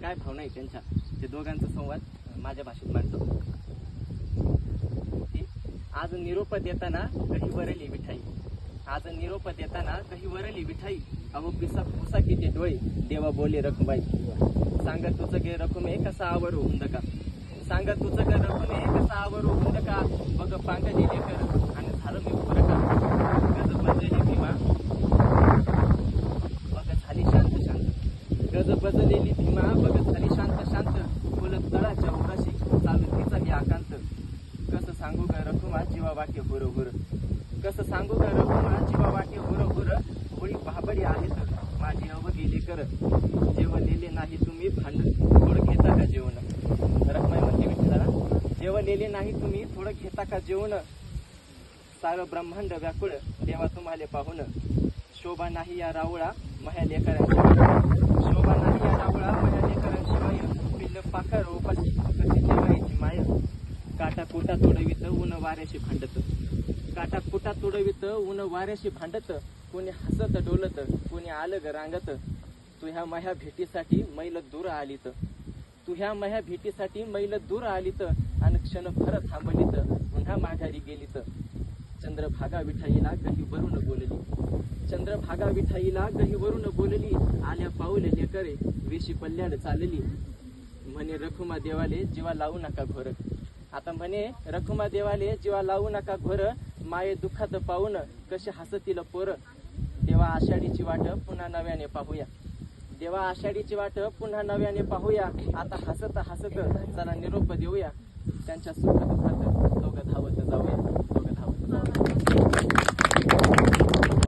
काय भावना आहे त्यांच्या? ते दोघांचा संवाद माझ्या भाषेत मांडतो. आज निरोप देताना कही वरली मिठाई. आज निरोप देताना कही वरली मिठाई. अहो पिसा पुसा किती डोळे. देवा बोले रखुबाई. सांगा तुझं गे रखुमे कसा आवर हुंद का सांगा तुझं गे रखुमे कसा आवर हुंद का बघ पांग दिले कर आणि झालं मी पुरं का गज बजली भीमा बघ झाली शांत शांत गज बजलेली भीमा बघत झाली शांत शांत बोलत तळाच्या उराशी चालू तिचा मी आकांत. कसं सांगू का रखुमा जीवा वाटे हुर हुर कसं सांगू का रखुमा जीवा वाटे हुर हुर कोणी बाबडी आहेत? माझी अव गेली कर जेवलेले नाही तुम्ही भांड थोडं घेता का जेवण? रखमाई म्हणते विठ्ठला जेवलेले नाही तुम्ही थोडं घेता का जेवण? सारं ब्रह्मांड व्याकुळ देवा तुम्हाला पाहून. शोभा नाही या रावळा महाल एखाद्या शोभा नाही या रावळा मह्या लेकरांशिवाय पिल्ल पाखर उपाशी कशी जेवायची माया काटा कुटा तोडवित ऊन वाऱ्याशी भांडत. काटा कुटा तोडवित ऊन वाऱ्याशी भांडत. कोणी हसत डोलत कोणी आलं ग रांगत. तू ह्या माह्या भेटीसाठी मैल दूर आलीत. तू ह्या माह्या भेटीसाठी मैल दूर आलीत. आणि क्षण क्षणभर थांबलीत. पुन्हा माघारी गेलीत. चंद्रभागा विठाईला गही वरून बोलली. चंद्रभागा विठाईला गही वरून बोलली. आल्या पाऊल लेकरे वेशी पल्ल्याड चालली. म्हणे रखुमा देवाले जीवा लावू नका घोर. आता म्हणे रखुमा देवाले जीवा लावू नका घोर माये दुःखात पाहून कसे हसतील पोर. देवा आषाढीची वाट पुन्हा नव्याने पाहूया. देवा आषाढीची वाट पुन्हा नव्याने पाहूया. आता हसत हसत चला निरोप देऊया. त्यांच्या सुख दुःखात दोघं धावत जाऊया.